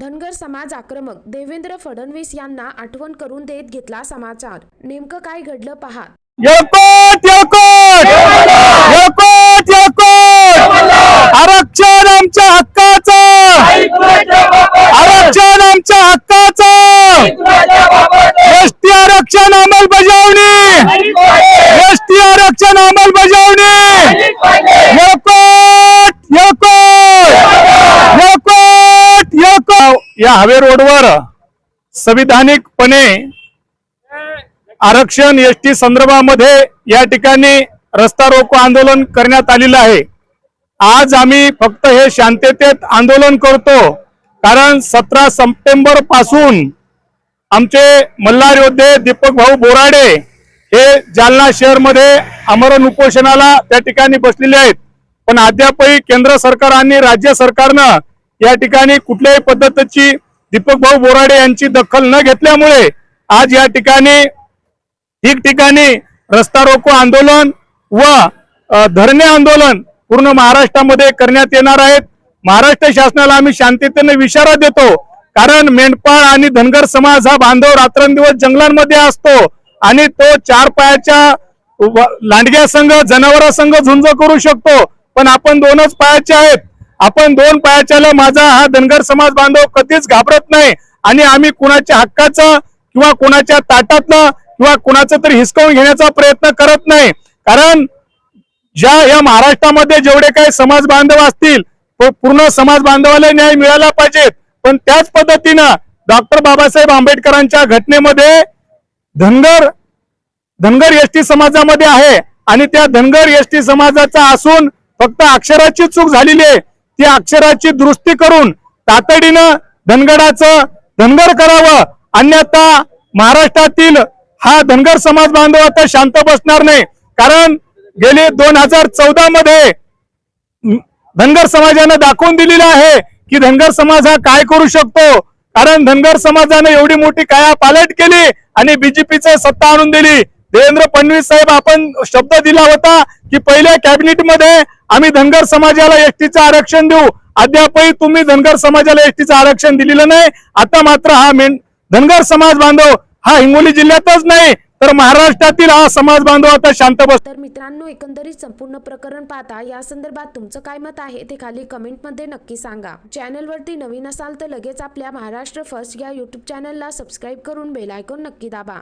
धनगर समाज आक्रमक देवेंद्र फडणवीस यांना आठवण करून देत घेतला समाचार. नेमकं काय घडलं पहा. आरक्षण आमच्या हक्काचं! आरक्षण आमच्या हक्काचं! एसटी आरक्षण या हवे रोडवर संविधानिकपणे आरक्षण एस टी संदर्भामध्ये या ठिकाणी रस्ता रोको आंदोलन करण्यात आलेलं आहे. आज आम्ही फक्त हे शांततेत आंदोलन करतो कारण सतरा सप्टेंबरपासून आमचे मल्हार योद्धे दीपक भाऊ बोराडे हे जालना शहरमध्ये आमरण उपोषणाला त्या ठिकाणी बसलेले आहेत. पण अद्यापही केंद्र सरकार आणि राज्य सरकारनं या ठिकाणी कुठल्याही पद्धतीची दीपक भाऊ बोराडे यांची दखल न घेतल्यामुळे आज या ठिकाणी ठिकठिकाणी रस्ता रोको आंदोलन व धरणे आंदोलन पूर्ण महाराष्ट्रामध्ये करण्यात येणार आहेत. महाराष्ट्र शासनाला आम्ही शांततेने इशारा देतो. कारण मेंढपाळ आणि धनगर समाज हा बांधव रात्रंदिवस जंगलांमध्ये असतो आणि तो चार पायाच्या व- लांडग्या संघ झुंज करू शकतो. पण आपण दोनच पायाचे आहेत. आपण दोन पायाच्याला माझा हा धनगर समाज बांधव कधीच घाबरत नाही. आणि आम्ही कुणाच्या हक्काचं किंवा कुणाच्या ताटातलं किंवा कुणाचं तरी हिसकावून घेण्याचा प्रयत्न करत नाही. कारण ज्या या महाराष्ट्रामध्ये जेवढे काही समाज बांधव असतील तो पूर्ण समाज बांधवाला न्याय मिळाला पाहिजेत पण त्याच पद्धतीनं डॉक्टर बाबासाहेब आंबेडकरांच्या घटनेमध्ये धनगर धनगर एसटी समाजामध्ये आहे. आणि त्या धनगर एसटी समाजाचा असून फक्त अक्षराची चूक झालेली आहे. ती अक्षराची दुरुस्ती करून तातडीनं धनगडाचं धनगर करावं. अन्यथा महाराष्ट्रातील हा धनगर समाज बांधव आता शांत बसणार नाही. कारण गेले दोन हजार चौदा मध्ये धनगर समाजानं दाखवून दिलेलं आहे की धनगर समाज हा काय करू शकतो. कारण धनगर समाजाने एवढी मोठी काया पालट केली आणि बीजेपीचं सत्ता आणून दिली. देवेंद्र फडणवीस साहेब आपण शब्द दिला होता की पहिल्या कॅबिनेटमध्ये आम्ही धनगर समाजाला एसटीचं आरक्षण देऊ. अद्यापही तुम्ही धनगर समाजाला एसटीचं आरक्षण दिलेलं नाही. आता मात्र हा मेन धनगर समाज बांधव हा हिंगोली जिल्ह्यातच नाही तर महाराष्ट्रातील हा समाज बांधव आता शांत बस तर मित्रांनो एकंदरीत संपूर्ण प्रकरण पाहता या संदर्भात तुमचं काय मत आहे ते खाली कमेंटमध्ये नक्की सांगा. चॅनलवरती नवीन असाल तर लगेच आपल्या महाराष्ट्र फर्स्ट या युट्यूब चॅनलला सबस्क्राईब करून बेल आयकॉन नक्की दाबा.